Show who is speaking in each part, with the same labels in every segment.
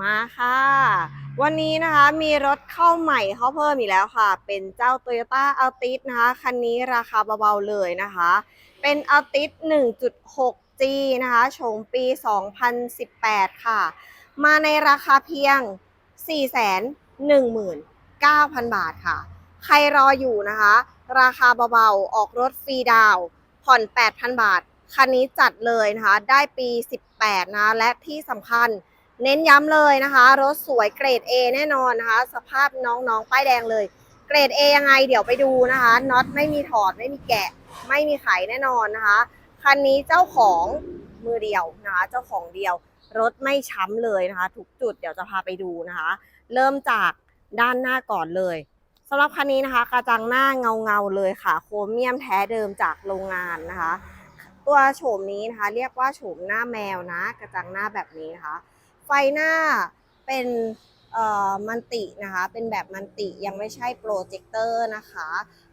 Speaker 1: มาค่ะ วันนี้นะคะมีรถเข้าใหม่เข้าเพิ่มอีกแล้วค่ะ เป็นเจ้า Toyota Altis นะคะ คันนี้ราคาเบาๆเลยนะคะ เป็น Altis 1.6G นะคะโฉมปี 2018 ค่ะ มาในราคาเพียง 419,000 บาทค่ะ ใครรออยู่นะคะ ราคาเบาๆ ออกรถฟรีดาวผ่อน 8,000 บาท คันนี้จัดเลยนะคะ ได้ปี 18 นะ และที่สำคัญ เน้นย้ำเลยนะคะ รถสวยเกรด A แน่นอนนะคะ สภาพน้องๆป้ายแดงเลย เกรด A ยังไงเดี๋ยวไปดูนะคะน็อตไม่มีถอดไม่มีแกะ ไม่มีไขแน่นอนนะคะคันนี้เจ้าของมือเดียวนะคะเจ้าของเดียว รถไม่ช้ำเลยนะคะ ทุกจุดเดี๋ยวจะพาไปดูนะคะ เริ่มจากด้านหน้าก่อนเลยสำหรับคันนี้นะคะ กระจังหน้าเงาเงาเลยค่ะ โครเมียมแท้เดิมจากโรงงานนะคะ ตัวโฉมนี้นะคะ เรียกว่าโฉมหน้าแมวนะ กระจังหน้าแบบนี้นะคะ ฟหน้าเป็นเอ่อมันตินะคะ เป็นแบบมันติยังไม่ใช่โปรเจคเตอร์นะคะ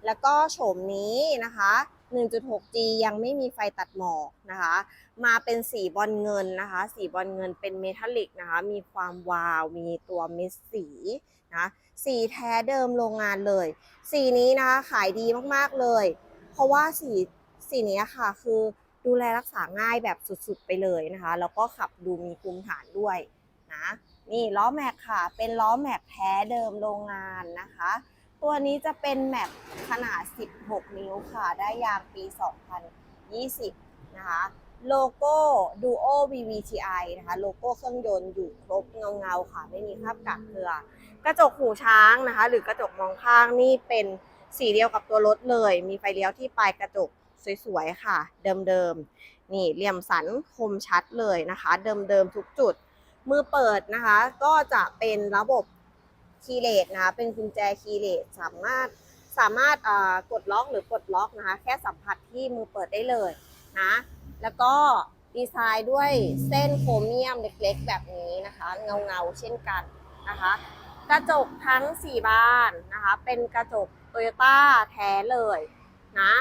Speaker 1: แล้วก็โฉมนี้นะคะ 1.6G ยังไม่มีไฟตัดหมอกนะคะ มาเป็นสีบอลเงินนะคะ สีบอลเงินเป็นเมทัลลิกนะคะ มีความวาว มีตัวเม็ดสีนะสีแท้เดิมโรงงานเลย สีนี้นะคะขายดีมากๆเลย เพราะว่าสีสีนี้ค่ะคือ ดูแลรักษาง่ายแบบสุดๆไปเลยนะคะ แล้วก็ขับดูมีภูมิฐานด้วยนะนี่ล้อแม็กค่ะ เป็นล้อแม็กแท้เดิมโรงงานนะคะ ตัวนี้จะเป็นแม็กขนาด 16 นิ้วค่ะ ได้ยางปี 2020 นะคะ โลโก้ Duo VVTi นะคะ โลโก้เครื่องยนต์อยู่ครบเงาเงาๆค่ะ ไม่มีคราบกัดเกลือ กระจกหูช้างนะคะ หรือ กระจกมองข้างนี่เป็นสีเดียวกับตัวรถเลย มีไฟเลี้ยวที่ปลายกระจก สวยๆค่ะ เดิมๆนี่เหลี่ยมสันคมชัดเลยนะคะ เดิมๆทุกจุด มือเปิดนะคะ ก็จะเป็นระบบคีย์เลสนะคะ เป็นกุญแจคีย์เลสสามารถสามารถกดล็อกหรือกดล็อกนะคะ แค่สัมผัสที่มือเปิดได้เลยนะ แล้วก็ดีไซน์ด้วยเส้นโครเมียมเล็กๆ แบบนี้นะคะ เงาๆ เช่นกันนะคะ กระจกทั้ง 4 บานนะคะ เป็นกระจกโตโยต้าแท้เลยนะ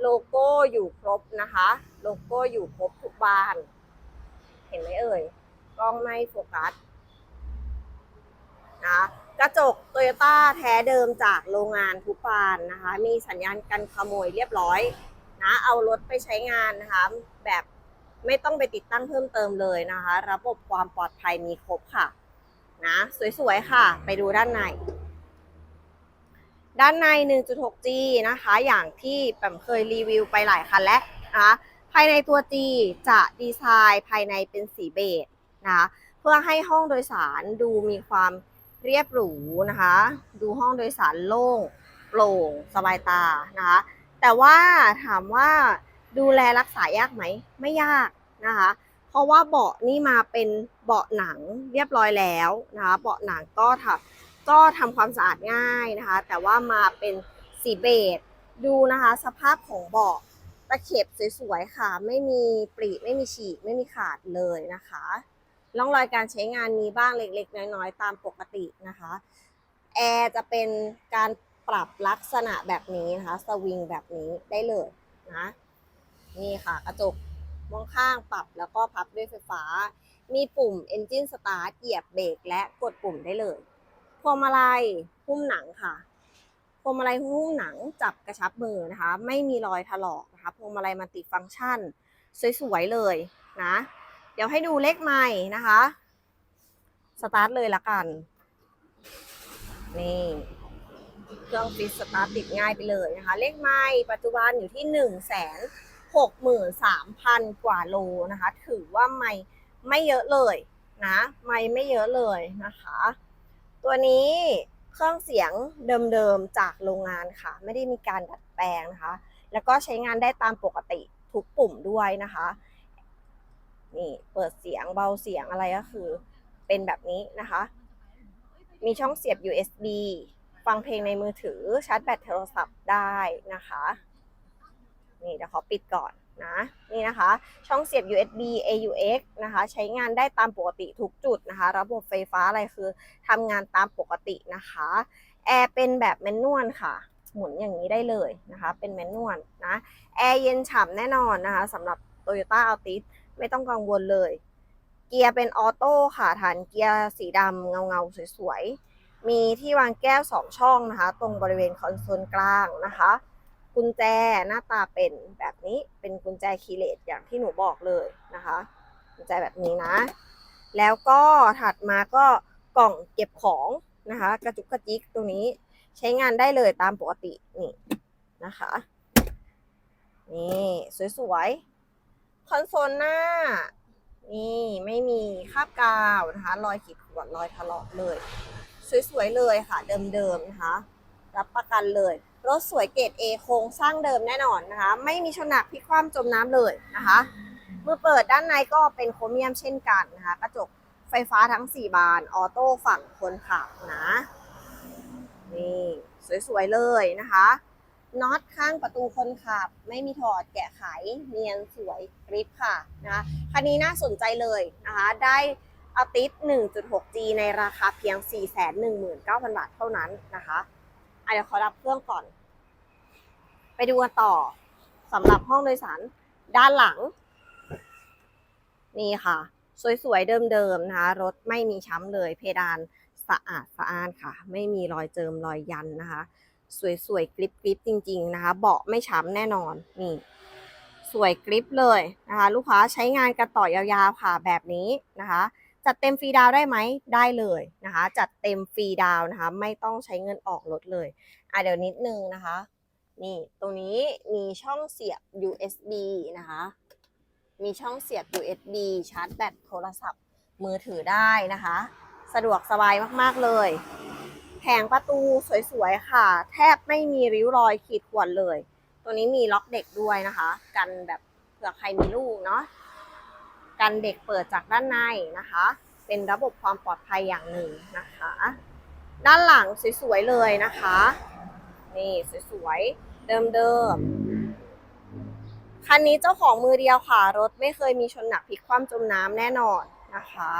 Speaker 1: โลโก้อยู่ครบนะคะ โลโก้อยู่ครบทุกบาน เห็นไหมเอ่ย กล้องไม่โฟกัสนะกระจกโตโยต้าแท้เดิมจากโรงงานทุกบานนะคะ มีสัญญาณกันขโมยเรียบร้อยนะเอารถไปใช้งานนะคะ แบบไม่ต้องไปติดตั้งเพิ่มเติมเลยนะคะ ระบบความปลอดภัยมีครบค่ะ นะ สวยๆค่ะ ไปดูด้านใน ด้านใน 1.6G นะคะ อย่างที่แปมเคยรีวิวไปหลายคันแล้วนะคะภายในตัว G จะดีไซน์ภายในเป็นสีเบจนะคะเพื่อให้ห้องโดยสารดูมีความเรียบหรูนะคะ ดูห้องโดยสารโล่งโปร่งสบายตานะคะ แต่ว่าถามว่าดูแลรักษายากไหม ไม่ยากนะคะ เพราะว่าเบาะนี่มาเป็นเบาะหนังเรียบร้อยแล้วนะคะ เบาะหนังก็ทำ ก็ทำความสะอาดง่ายนะคะ แต่ว่ามาเป็นสีเบจดูนะคะ สภาพของเบาะตะเข็บสวยๆค่ะ ไม่มีปริไม่มีฉีก ไม่มีขาดเลยนะคะร่องรอยการใช้งานมีบ้างเล็กๆ น้อยๆ ตามปกตินะคะแอร์จะเป็นการปรับลักษณะแบบนี้นะคะ สวิงแบบนี้ได้เลยนะ นี่ค่ะกระจกมองข้างปรับแล้วก็พับด้วยไฟฟ้า มีปุ่ม Engine Start เหยียบเบรกและกดปุ่มได้เลย วงมาลัยหุ้มหนังค่ะพวงมาลัยหุ้มหนังจับกระชับมือนะคะ ไม่มีรอยถลอกนะคะพวงมาลัยมัลติฟังก์ชัน สวยๆเลยนะ เดี๋ยวให้ดูเลขไม้นะคะสตาร์ทเลยละกัน นี่เครื่องฟิตสตาร์ทติดง่ายไปเลยนะคะ เลขไม้ปัจจุบันอยู่ที่1นึ่งแสนหกหมื่นสามพันกว่าโลนะคะ ถือว่าไม่ไม่เยอะเลยนะ ไม่ไม่เยอะเลยนะคะ ตัวนี้เครื่องเสียงเดิมๆจากโรงงานค่ะ ไม่ได้มีการดัดแปลงนะคะ แล้วก็ใช้งานได้ตามปกติทุกปุ่มด้วยนะคะ นี่เปิดเสียงเบาเสียงอะไรก็คือเป็นแบบนี้นะคะ มีช่องเสียบ USB ฟังเพลงในมือถือชาร์จแบตโทรศัพท์ได้นะคะ นี่เดี๋ยวขอปิดก่อน นะนี่นะคะ ช่องเสียบ USB AUX นะคะ ใช้งานได้ตามปกติทุกจุดนะคะ ระบบไฟฟ้าอะไรคือทำงานตามปกตินะคะแอร์เป็นแบบแมนนวลค่ะ หมุนอย่างนี้ได้เลยนะคะ เป็นแมนนวลนะแอร์เย็นฉ่ำแน่นอนนะคะสำหรับ Toyota Altis ไม่ต้องกังวลเลย เกียร์เป็นออโต้ค่ะฐานเกียร์สีดำเงาเงาๆสวยๆ มีที่วางแก้วสองช่องนะคะ ตรงบริเวณคอนโซลกลางนะคะ กุญแจหน้าตาเป็นแบบนี้เป็นกุญแจคีเลสอย่างที่หนูบอกเลยนะคะ กุญแจแบบนี้นะ แล้วก็ถัดมาก็กล่องเก็บของนะคะ กระจุกกระจิกตรงนี้ใช้งานได้เลยตามปกตินี่นะคะนี่สวยๆคอนโซลหน้านี่ไม่มีคราบกาวนะคะ รอยขีดข่วนรอยถลอกเลย สวยๆเลยค่ะ เดิมๆนะคะ รับประกันเลย รถสวยเกรด A โครงสร้างเดิมแน่นอนนะคะ ไม่มีชนหนักพลิกคว่ำจมน้ำเลยนะคะเมื่อเปิดด้านในก็เป็นโครเมียมเช่นกันนะคะ กระจกไฟฟ้าทั้ง 4 บาน ออโต้ฝั่งคนขับนะ นี่สวยๆเลยนะคะน็อตข้างประตูคนขับ ไม่มีถอดแกะไขเนียนสวยกริปค่ะนะคะคันนี้น่าสนใจเลยนะคะได้อาติส 1.6G ในราคาเพียง 419,000 บาทเท่านั้นนะคะอะเดี๋ยวขอรับเครื่องก่อน ไปดูกันต่อสำหรับห้องโดยสารด้านหลัง นี่ค่ะ สวยๆ เดิมๆนะคะรถไม่มีช้ำเลย เพดานสะอาดสะอ้านค่ะ ไม่มีรอยเจิมรอยยันนะคะ สวยๆกริบๆจริง ๆ นะคะ เบาะไม่ช้ำแน่นอนนี่สวยกริบเลยนะคะ ลูกค้าใช้งานกันต่อยาวๆค่ะแบบนี้นะคะจัดเต็มฟรีดาวได้ไหมได้เลยนะคะ จัดเต็มฟรีดาวน์นะคะ ไม่ต้องใช้เงินออกรถเลย อะเดี๋ยวนิดนึงนะคะ นี่ตรงนี้มีช่องเสียบ USB นะคะ มีช่องเสียบ USB ชาร์จแบตโทรศัพท์มือถือได้นะคะ สะดวกสบายมากๆเลย แผงประตูสวยๆค่ะ แทบไม่มีริ้วรอยขีดข่วนเลย ตัวนี้มีล็อกเด็กด้วยนะคะ กันแบบเผื่อใครมีลูกเนาะกันเด็กเปิดจากด้านในนะคะ เป็นระบบความปลอดภัยอย่างหนึ่งนะคะ ด้านหลังสวยๆเลยนะคะ นี่สวยๆ เดิมๆ คันนี้เจ้าของมือเดียวค่ะ รถไม่เคยมีชนหนักพลิกคว่ำจมน้ำแน่นอนนะคะ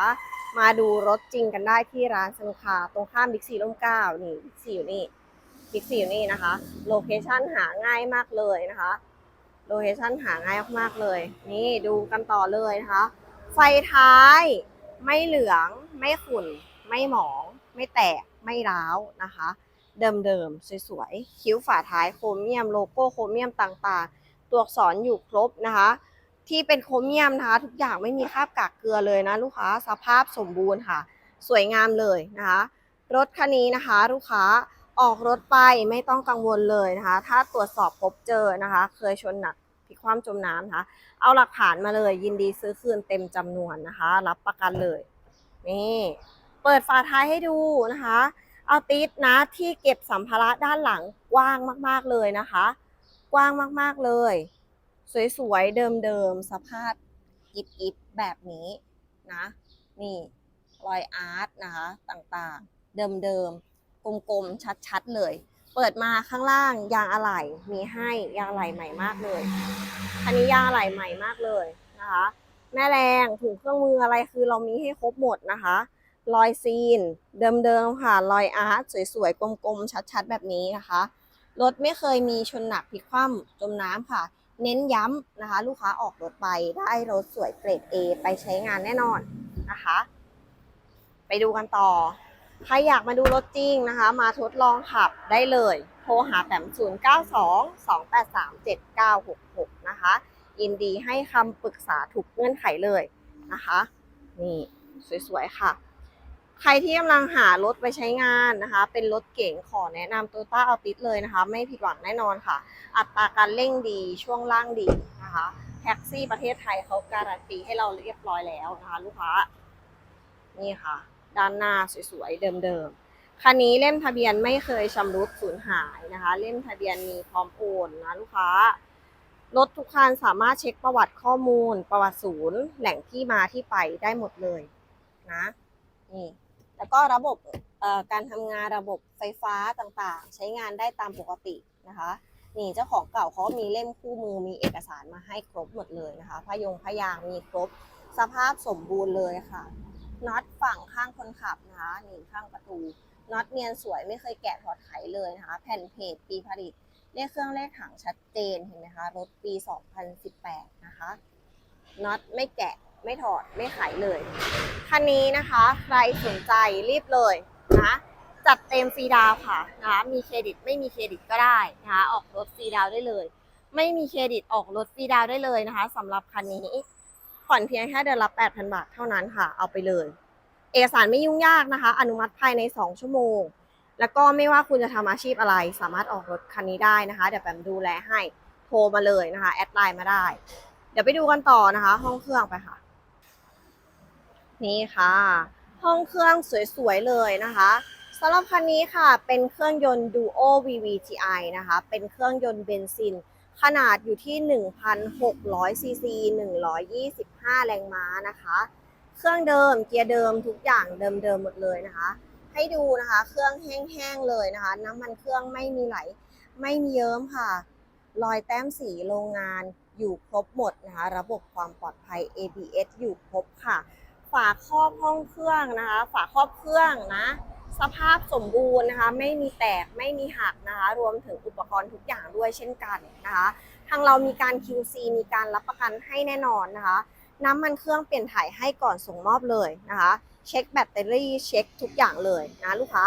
Speaker 1: มาดูรถจริงกันได้ที่ร้านสนุกคาตรงข้ามบิ๊กซีร่มเก้านี่บิ๊กซีอยู่นี่บิ๊กซีอยู่นี่นะคะ โลเคชั่นหาง่ายมากเลยนะคะ โลเคชั่นหาง่ายมากๆเลย นี่ดูกันต่อเลยนะคะ ไฟท้ายไม่เหลือง ไม่ขุ่น ไม่หมอง ไม่แตก ไม่ร้าวนะคะ เดิมๆ สวยๆ คิ้วฝาท้ายโครเมียม โลโก้โครเมียมต่างๆ ตัวอักษรอยู่ครบนะคะ ที่เป็นโครเมียมนะคะ ทุกอย่างไม่มีคราบกากเกลือเลยนะลูกค้า สภาพสมบูรณ์ค่ะ สวยงามเลยนะคะ รถคันนี้นะคะ ลูกค้าออกรถไปไม่ต้องกังวลเลยนะคะ ถ้าตรวจสอบพบเจอนะคะ เคยชนหนักพลิกคว่ำจมน้ำนะคะ เอาหลักฐานมาเลย ยินดีซื้อคืนเต็มจำนวนนะคะ รับประกันเลย นี่ เปิดฝาท้ายให้ดูนะคะ เอาติดนะที่เก็บสัมภาระด้านหลังกว้างมาก ๆเลยนะคะ กว้างมากๆเลย สวยๆเดิมๆสภาพยิบๆแบบนี้นะ นี่รอยอาร์ตนะคะต่างๆ เดิมๆกลมๆชัดๆเลย เปิดมาข้างล่างยางอะไหล่มีให้ยางอะไหล่ใหม่มากเลยคันนี้ยางอะไหล่ใหม่มากเลยนะคะ แม่แรงถุงเครื่องมืออะไรคือเรามีให้ครบหมดนะคะ รอยซีน เดิมๆค่ะรอยอาร์ตสวยๆ กลมๆ ชัดๆ แบบนี้นะคะ รถไม่เคยมีชนหนักพลิกคว่ำจมน้ำค่ะ เน้นย้ำนะคะ ลูกค้าออกรถไปได้รถสวยเกรด A ไปใช้งานแน่นอนนะคะ ไปดูกันต่อ ใครอยากมาดูรถจริงนะคะ มาทดลองขับได้เลย โทรหาแต้ม092 283 7966 นะคะ ยินดีให้คำปรึกษาถูกเงื่อนไขเลยนะคะ นี่ สวยๆ ค่ะ ใครที่กำลังหารถไปใช้งานนะคะ เป็นรถเก๋งขอแนะนำโตโยต้าอัลติสเลยนะคะ ไม่ผิดหวังแน่นอนค่ะ อัตราการเร่งดีช่วงล่างดีนะคะ แท็กซี่ประเทศไทยเขาการันตีให้เราเรียบร้อยแล้วนะคะลูกค้า นี่ค่ะ ด้านหน้าสวยๆ เดิมๆ คันนี้เล่มทะเบียนไม่เคยชำรุดสูญหายนะคะ เล่มทะเบียนมีพร้อมโอนนะลูกค้ารถทุกคันสามารถเช็คประวัติข้อมูล ประวัติศูนย์ แหล่งที่มาที่ไปได้หมดเลยนะนี่ แล้วก็ระบบการทำงานระบบไฟฟ้าต่างๆ ใช้งานได้ตามปกตินะคะนี่เจ้าของเก่าเขามีเล่มคู่มือมีเอกสารมาให้ครบหมดเลยนะคะพยงพยางมีครบสภาพสมบูรณ์เลยค่ะน็อตฝั่งข้างคนขับนะคะนี่ข้างประตูน็อตเนียนสวยไม่เคยแกะถอดไขเลยนะคะแผ่นเพจปีผลิตเลขเครื่องเลขถังชัดเจนเห็นไหมคะรถปี 2018 นะคะน็อตไม่แกะไม่ถอดไม่ไขเลย คันนี้นะคะ ใครสนใจรีบเลยนะจัดเต็มฟรีดาวค่ะนะคะมีเครดิตไม่มีเครดิตก็ได้นะคะออกรถฟรีดาวได้เลย ไม่มีเครดิตออกรถฟรีดาวได้เลยนะคะสำหรับคันนี้ผ่อนเพียงแค่เดือนละ 8,000 บาทเท่านั้นค่ะ เอาไปเลย เอกสารไม่ยุ่งยากนะคะ อนุมัติภายใน 2 ชั่วโมง แล้วก็ไม่ว่าคุณจะทำอาชีพอะไร สามารถออกรถคันนี้ได้นะคะ เดี๋ยวแปมดูแลให้โทรมาเลยนะคะ แอดไลน์มาได้ เดี๋ยวไปดูกันต่อนะคะ ห้องเครื่องไปค่ะ นี่ค่ะ ห้องเครื่องสวยๆเลยนะคะสำหรับคันนี้ค่ะเป็นเครื่องยนต์ Duo VVTi นะคะ เป็นเครื่องยนต์เบนซิน ขนาดอยู่ที่ 1,600 ซีซี 125 แรงม้านะคะ เครื่องเดิมเกียร์เดิมทุกอย่างเดิมๆหมดเลยนะคะ ให้ดูนะคะ เครื่องแห้งๆเลยนะคะ น้ำมันเครื่องไม่มีไหล ไม่มีเยิ้มค่ะ รอยแต้มสีโรงงานอยู่ครบหมดนะคะ ระบบความปลอดภัย ABS อยู่ครบค่ะาครอบห้องเครื่องนะคะ ฝาครอบเครื่องนะ สภาพสมบูรณ์นะคะ ไม่มีแตกไม่มีหักนะคะ รวมถึงอุปกรณ์ทุกอย่างด้วยเช่นกันนะคะ ทางเรามีการ QC มีการรับประกันให้แน่นอนนะคะ น้ำมันเครื่องเปลี่ยนถ่ายให้ก่อนส่งมอบเลยนะคะ เช็คแบตเตอรี่เช็คทุกอย่างเลยนะลูกค้า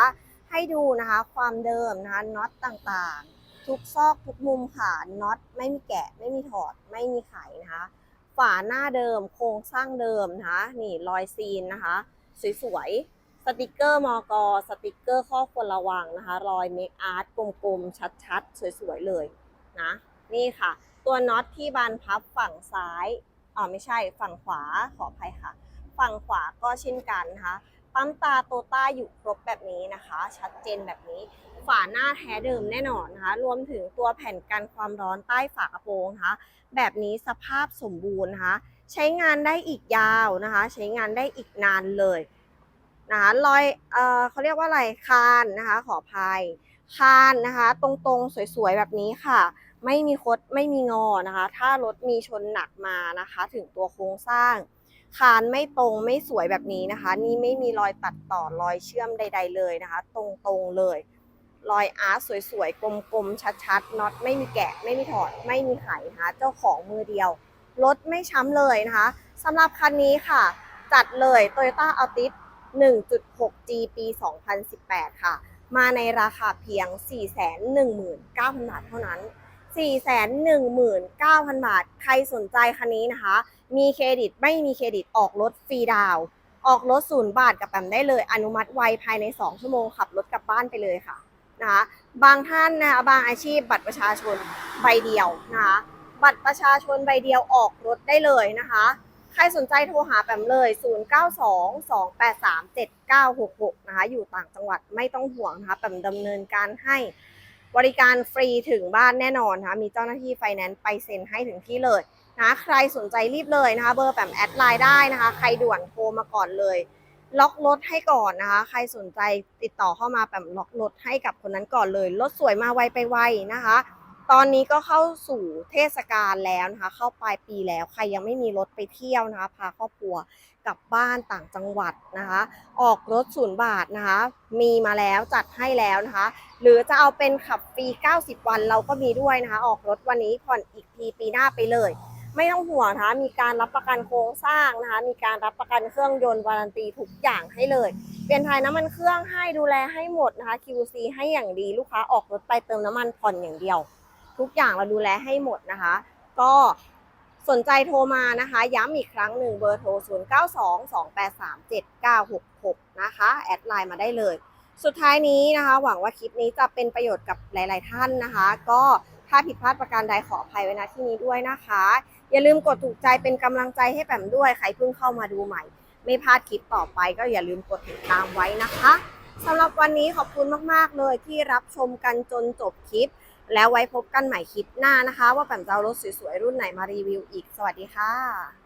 Speaker 1: ให้ดูนะคะ ความเดิมนะคะน็อตต่างๆ ทุกซอกทุกมุมค่ะน็อตไม่มีแกะไม่มีถอดไม่มีไขนะคะ ฝาหน้าเดิม โครงสร้างเดิมนะคะนี่รอยซีนนะคะ สวยๆ สติกเกอร์มอกอสติกเกอร์ข้อควรระวังนะคะ รอยเมคอาร์ตกลมๆ ชัดๆ สวยๆ เลยนะนี่ค่ะ ตัวน็อตที่บานพับฝั่งซ้ายอ๋อไม่ใช่ฝั่งขวาขออภัยค่ะ ฝั่งขวาก็เช่นกันนะคะ ปั๊มตาโตต้าอยู่ครบแบบนี้นะคะ ชัดเจนแบบนี้ ฝาหน้าแท้เดิมแน่นอนนะคะ รวมถึงตัวแผ่นกันความร้อนใต้ฝากระโปรงนะคะ แบบนี้สภาพสมบูรณ์นะคะ ใช้งานได้อีกยาวนะคะ ใช้งานได้อีกนานเลยนะคะรอยเอ่อเขาเรียกว่าอะไรคานนะคะ ขออภัยคานนะคะ ตรงๆสวยๆแบบนี้ค่ะ ไม่มีคดไม่มีงอนะคะ ถ้ารถมีชนหนักมานะคะ ถึงตัวโครงสร้าง คานไม่ตรงไม่สวยแบบนี้นะคะ นี่ไม่มีรอยตัดต่อรอยเชื่อมใด ๆ เลยนะคะ ตรงๆเลย รอยอาร์ตสวยๆ กลมๆ ชัดๆน็อตไม่มีแกะ ไม่มีถอด ไม่มีไขนะคะ เจ้าของมือเดียวรถไม่ช้ำเลยนะคะสำหรับคันนี้ค่ะ จัดเลย Toyota Altis 1.6G ปี 2018 ค่ะ มาในราคาเพียง 419,000 บาทเท่านั้น 419,000 บาท ใครสนใจคันนี้นะคะ มีเครดิตไม่มีเครดิตออกรถฟรีดาวออกรถศูนย์บาทกับแปมได้เลย อนุมัติไวภายใน 2 ชั่วโมงขับรถกลับบ้านไปเลยค่ะนะคะบางท่านนะบางอาชีพบัตรประชาชนใบเดียวนะคะบัตรประชาชนใบเดียวออกรถได้เลยนะคะ ใครสนใจโทรหาแปมเลย 0922837966 นะคะ อยู่ต่างจังหวัดไม่ต้องห่วงนะคะแปมดำเนินการให้ บริการฟรีถึงบ้านแน่นอนนะคะมีเจ้าหน้าที่ไฟแนนซ์ไปเซ็นให้ถึงที่เลยนะใครสนใจรีบเลยนะคะ เบอร์แปมแอดไลน์ได้นะคะ ใครด่วนโทรมาก่อนเลย ล็อกรถให้ก่อนนะคะ ใครสนใจติดต่อเข้ามาแปมล็อกรถให้กับคนนั้นก่อนเลยรถสวยมาไวไปไวนะคะ ตอนนี้ก็เข้าสู่เทศกาลแล้วนะคะ เข้าปลายปีแล้วใครยังไม่มีรถไปเที่ยวนะคะ พาครอบครัวกลับบ้านต่างจังหวัดนะคะ ออกรถศูนย์บาทนะคะ มีมาแล้วจัดให้แล้วนะคะ หรือจะเอาเป็นขับฟรี 90 วันเราก็มีด้วยนะคะ ออกรถวันนี้ผ่อนอีกทีปีหน้าไปเลย ไม่ต้องห่วงนะคะมีการรับประกันโครงสร้างนะคะ มีการรับประกันเครื่องยนต์วารันตีทุกอย่างให้เลย เปลี่ยนถ่ายน้ำมันเครื่องให้ดูแลให้หมดนะคะ QC ให้อย่างดีลูกค้าออกรถไปเติมน้ำมันผ่อนอย่างเดียว ทุกอย่างเราดูแลให้หมดนะคะ ก็สนใจโทรมานะคะ ย้ำอีกครั้งหนึ่งเบอร์โทร 0922837966 นะคะ แอดไลน์มาได้เลย สุดท้ายนี้นะคะ หวังว่าคลิปนี้จะเป็นประโยชน์กับหลาย ๆ ท่านนะคะ ก็ถ้าผิดพลาดประการใดขออภัยไว้ณที่นี้ด้วยนะคะ อย่าลืมกดถูกใจเป็นกำลังใจให้แปมด้วยใครเพิ่งเข้ามาดูใหม่ ไม่พลาดคลิปต่อไปก็อย่าลืมกดติดตามไว้นะคะสำหรับวันนี้ขอบคุณมาก ๆ เลยที่รับชมกันจนจบคลิป แล้วไว้พบกันใหม่คลิปหน้านะคะ ว่าแปมจะเอารถสวย ๆ รุ่นไหนมารีวิวอีก สวัสดีค่ะ